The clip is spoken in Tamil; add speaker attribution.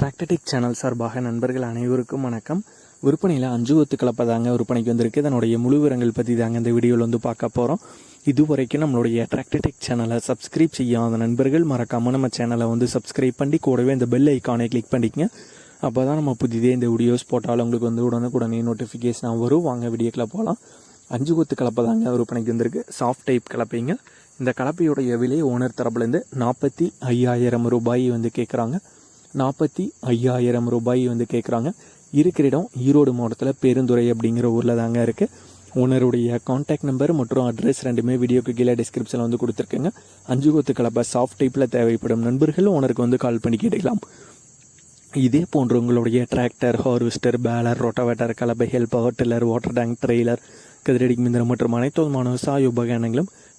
Speaker 1: டிராக்டடிக் சேனல் சார்பாக நண்பர்கள் அனைவருக்கும் வணக்கம். விற்பனையில் அஞ்சு ஒத்து கலப்பை தாங்க விற்பனைக்கு வந்திருக்கு. இதனுடைய முழு விவரங்கள் பற்றி தாங்க இந்த வீடியோவில் வந்து பார்க்க போகிறோம் இதுவரைக்கும் நம்மளுடைய டிராக்டடிக் சேனலை சப்ஸ்கிரைப் செய்யாத நண்பர்கள் மறக்காமல் நம்ம சேனலை வந்து சப்ஸ்கிரைப் பண்ணி கூடவே இந்த பெல் ஐக்கானை கிளிக் பண்ணிக்கங்க. அப்போ தான் நம்ம புதிதே இந்த வீடியோஸ் போட்டாலும் உங்களுக்கு வந்து உடனுக்குடனே நோட்டிஃபிகேஷன் வரும். வாங்க வீடியோக்கில் போகலாம் அஞ்சு கொத்து கலப்பை தாங்க விற்பனைக்கு வந்திருக்கு. சாஃப்ட் டைப் கலப்பைங்க. இந்த கலப்பையுடைய விலை ஓனர் தரப்புலேருந்து நாற்பத்தி ஐயாயிரம் ரூபாய் வந்து கேட்குறாங்க நாற்பத்தி ஐயாயிரம் ரூபாய் வந்து கேட்குறாங்க இருக்கிற இடம் ஈரோடு மாவட்டத்தில் பெருந்துறை அப்படிங்கிற ஊரில் தாங்க இருக்குது ஓனருடைய காண்டாக்ட் நம்பர் மற்றும் அட்ரஸ் ரெண்டுமே வீடியோக்கு கீழே டிஸ்கிரிப்ஷனில் வந்து கொடுத்துருக்கேங்க. அஞ்சு கொத்து கலப்பை சாஃப்ட் டைப்பில் தேவைப்படும் நண்பர்கள் ஓனருக்கு வந்து கால் பண்ணி கேட்டுக்கலாம். இதே போன்ற உங்களுடைய டிராக்டர் ஹார்வெஸ்டர் பேலர் ரோட்டவேட்டர் கலப்பை power tiller water tank trailer கதிரடி மிந்திரம் மற்றும் அனைத்து விதமான விவசாய உபகரணங்களும்